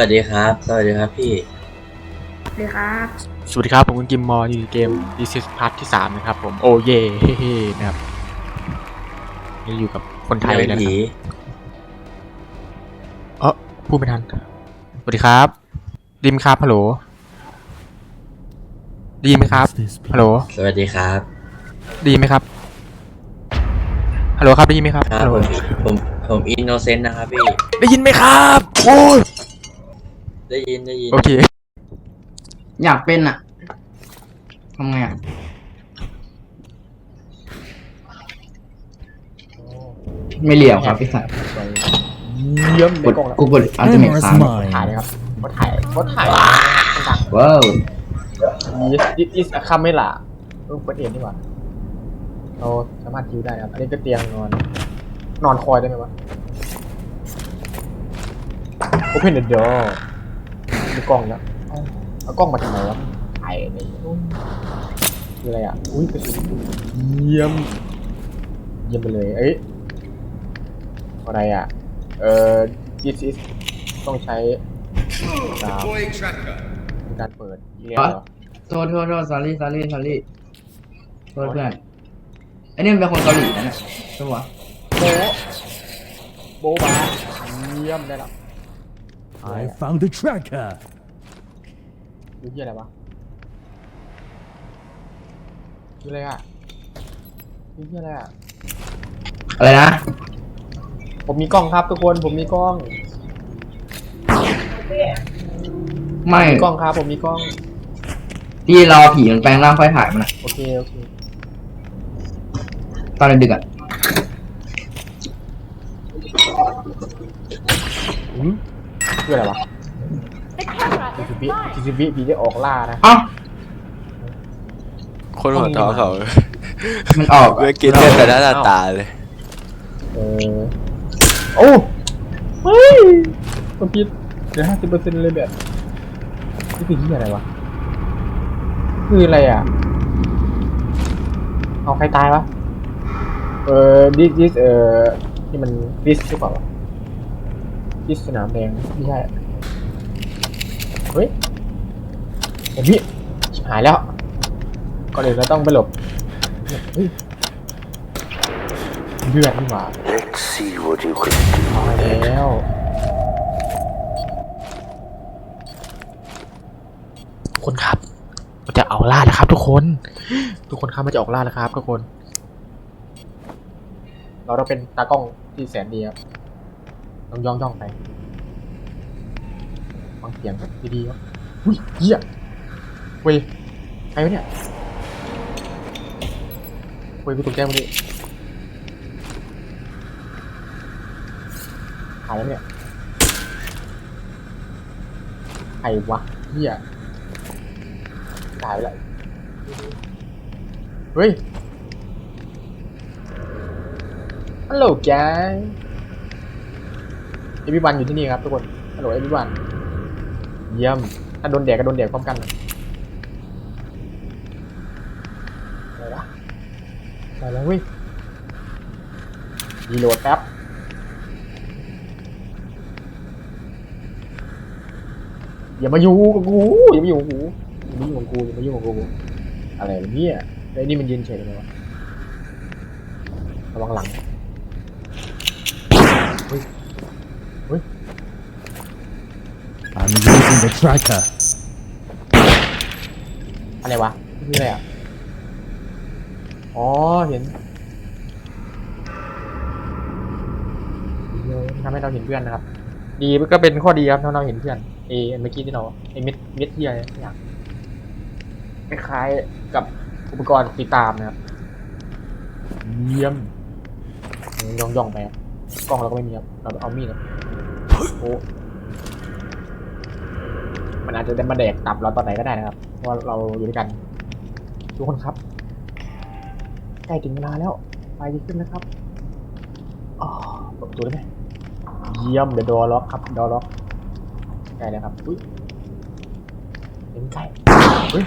วัสดีครับ สวัสดีครับพี่สวัสดีครับสวัสดีครับผมคุณกิมมอร์อยู่ในเกม d ีซิสพาร์ทที่ 3 นะครับผมโอเย่เฮ้ๆนะครับนี่อยู่กับคนไทยเป็แล้วนนะคผีรับเออพูดไม่ทันสวัสดีครับไดีมครับฮัลโหลไดีไหมครับฮัลโหลสวัสดีครับ ไดีไหมครับฮัลโหลครับได้ยินไหมครับครับฮัลโหลผมผมผมอินโนเซนต์นะครับพี่ได้ยินไหมครับโอ้ย ได้ยินได้ยินโอเค อยากเป็นอะทำไงอะไม่เหลียวครับพี่สัตว์เยี่ยมกในดกล่องแล้วกูกดอัลติเมทค้างถ่ายเลยครับกดถ่ายกดถ่ายดังว้าว Yes this is a camera เออเปิดเองดีกว่าเราสามารถคิวได้ครับอันนี้ก็เตียงนอน นอนคอยได้ไหมวะ Open the door มี กล้องแล้วเอ้าเอากล้องมาทำไมวะถ่ายในอุ้ยคืออะไรอะ อุ้ยกระสุนเยี่ยม เยี่ยมไปเลย เอ้ย อะไรอะ เอ่อ this is ต้องใช้ดาว Deploying tracker. ในการเปิดอีเลียเหรอโทษโทษโทษ sorry sorry sorry โทษเพื่อนไอ้นี่มันเป็นคนเกาหลีนะเนี่ยใช่ปะโบะโบบาเยี่ยมได้แล้ว I found the tracker. ดูที่อะไรวะดูอะไรอะดูที่อะไรอะ อะไรนะ ผมมีกล้องครับทุกคน ผมมีกล้องไม่มีกล้องครับผมมีกล้อง ที่รอผีมันแปลงร่างค่อยถ่ายมันอะโอเคโอเค ตอนดึกๆอะอืมคืออะไรวะ ทีซีบีทีซีบีพีจะออกล่านะ เอ้า คนหัวท้อเขามันออกเมื่อกินเลือดไปหน้าตาเลย เออโอ้เฮ้ยผมผิดเหลือห้าสิบเปอร์เซ็นต์เลยแบบนี่คือที่อะไรวะคืออะไรอะ เอาใครตายวะ เออ this this เออนี่มัน this หรือเปล่าวะ this สนามแดงไม่ใช่ เฮ้ยเห็นพี่ชิบหายแล้วก่อนอื่นเราต้องไปหลบเฮ้ยเลือดนี่หว่า Let's see what you can do. เอาไปแล้วทุกคนครับมันจะเอาล่าแล้วครับ ทุกคน ทุกคนครับมันจะออกล่าแล้วครับ ทุกคน เราต้องเป็นตากล้องที่แสนดีครับต้องย่องย่องๆไปฟังเสียง ดีๆครับอุ้ยเหี้ยเว้ยใครวะเนี่ยเว้ยกูตกใจหมดเลยหายแล้วเนี่ยใครวะเฮียตายไปแล้วเฮ้ย ฮัลโหลแกเอวิวันอยู่ที่นี่ครับทุกคน ฮัลโหลเอวิวัน เยี่ยม ถ้าโดนแดกก็โดนแดกพร้อมกันอะไรวะอะไรแล้วเว้ยรีโหลดแป๊บอย่ามาอยู่กับกูอย่ามาอยู่กับกูอย่ามาอยุ่กับกูอย่ามาอยุ่กับกูอะไรเนี่ยไอ้นี่มันยืนเฉยเลยวะระวังหลังเฮ้ยเฮ้ย I'm using the tracker. อะไรวะนี่อะไรอะ อ๋อ เห็นทำให้เราเห็นเพื่อนนะครับ ดีก็เป็นข้อดีครับถ้าเราเห็นเพื่อน เอเมื่อกี้ที่เราไอเม็ดเม็ดที่อะไรอย่างคล้ายๆกับอุปกรณ์ติดตามนะครับ เยี่ยมย่องย่องๆไปครับกล้องเราก็ไม่มีครับ เราเอามีดครับโอ้ มันอาจจะได้มาแดกตับเราตอนไหนก็ได้นะครับเพราะเราอยู่ด้วยกัน ทุกคนครับใกล้ถึงเวลาแล้วไปดีขึ้นนะครับอ๋อเปิดประตูได้ไหมเยี่ยมเดี๋ยวดอล็อกครับดอล็อกใกล้แล้วครับอุ้ยเห็นใกล้เฮ้ย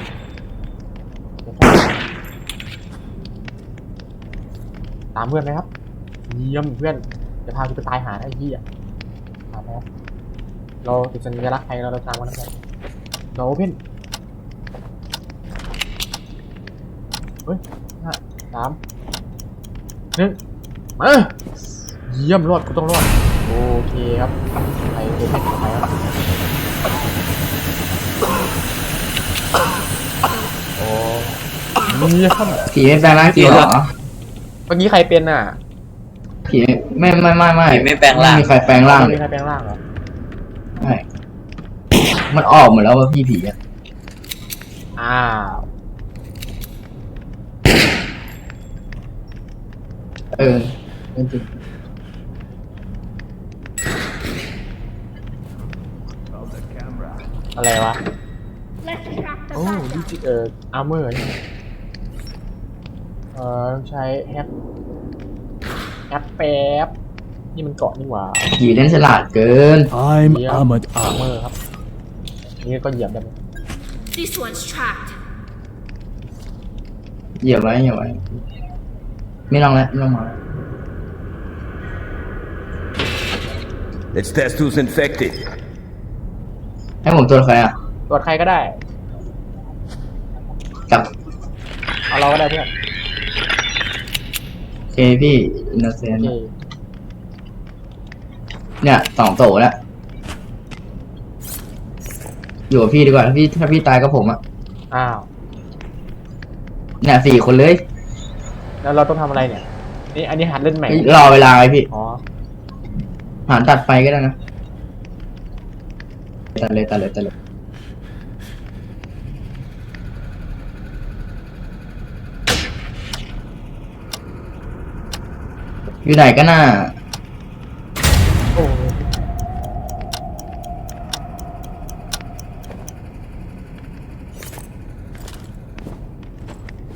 เห็นใกล้ตามเพื่อนไหมครับ เยี่ยมเพื่อนจะพากูไปตายหาไอ้เหี้ยตามไหมครับ เราติดสัญลักษณ์ไทยเราเราตามกันนะครับเราโอเพนเฮ้ยห้าสามหนึ่งมาเยี่ยมรอดกูต้องรอด โอเคครับไปโอเพนต่อไปครับโอ้เยี่ยมผีไม่แปลงร่างจริงเหรอเมื่อกี้ใครเป็นน่ะผีไม่ไม่ไม่ไม่ผีไม่แปลงร่าง ไม่มีใครแปลงร่างไม่เลมียใครแปลงร่างเหรอ ใช่มันออกหมดแล้วว่าพี่ผีอะอ้าวเออเป็นจริงอะไรวะ Let's track the โอ้ดิจิเอ่ออาร์เมอร์เอ่อต้องใช้แอปแอปแป๊บ นี่มันเกาะนี่หว่าผีเล่นฉลาดเกิน I'm Yeah. armored อาร์เมอ up. ร์ครับ นี่ก็เหยียบได้ไหม This one's tracked. เหยียบไว้เหยียบไว้ ไม่ลองแล้วไม่ลองมา Let's test who's infected. ให้ผมตัวจใครอะ ตรวจใครก็ได้ กับเอาเราก็ได้เพื่อนเคพี่ อินโนเซโอนเค เนี่ยสองโตแล้ว อยู่กับพี่ดีกว่าถ้าพี่ถ้าพี่ตายก็ผมอะอ้าว เนี่ยสี่คนเลยแล้วเราต้องทำอะไรเนี่ย นี่อันนี้หัดเล่นใหม่ รอเวลาไว้พี่อ๋อ หารตัดไฟก็ได้นะตัดเลยตัดเลยตัดเลยอยู่ไหนกันน่ะ โอ้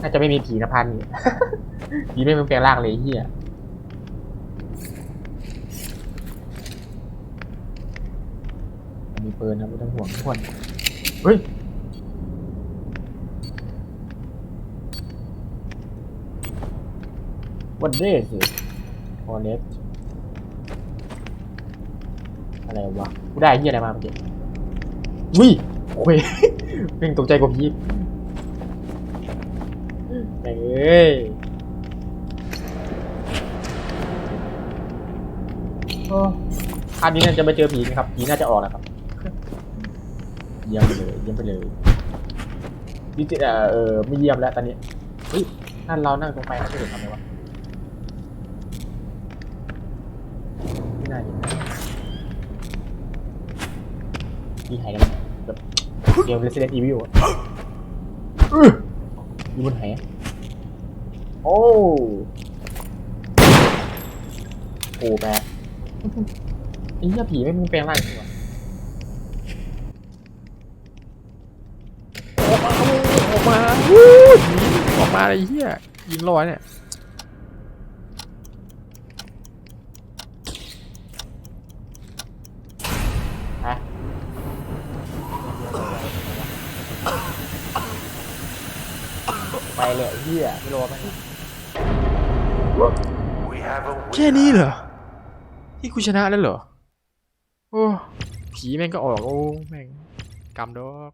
น่า จะไม่มีผีนะพันผีไม่เป็นแปลงร่างเลยเฮียมีปืนนะไม่ต้องห่วงทุกคนเฮ้ยวันเดย์สิฟอเรสอะไรวะ กูได้เฮียอะไรมาเมื่อกี้วิโอ้ยเพ่งตกใจกว่าพีทเอ้ยโอ้คราวนี้น่าจะไปเจอผีนะครับผีน่าจะออกนะครับเยี่ยมไปเลยเยี่ยมไปเลยดิจิเอ่อเออไม่เยี่ยมแล้วตอนนี้เฮ้ยนั่นเรานั่งตรงไปเขาจะเห็นทำไมวะไม่น่าเห็นนะมีหายกันไหมแบบเกม Resident Evil อะอื้ออยู่บนไหอะ โอ้โอ้แป๊บไอ้เหี้ยผีไม่มึงแปลงร่างจริงวะออกมาออกมาวู้ผีออกมาไอ้เหี้ยยิงร้อยเนี่ยฮะไปเลยไอ้เหี้ยไม่รอไหม We have a แค่นี้เหรอ ที่กูชนะแล้วเหรอ โอ้ ผีแม่งก็ออก โอ้ แม่งกำดอก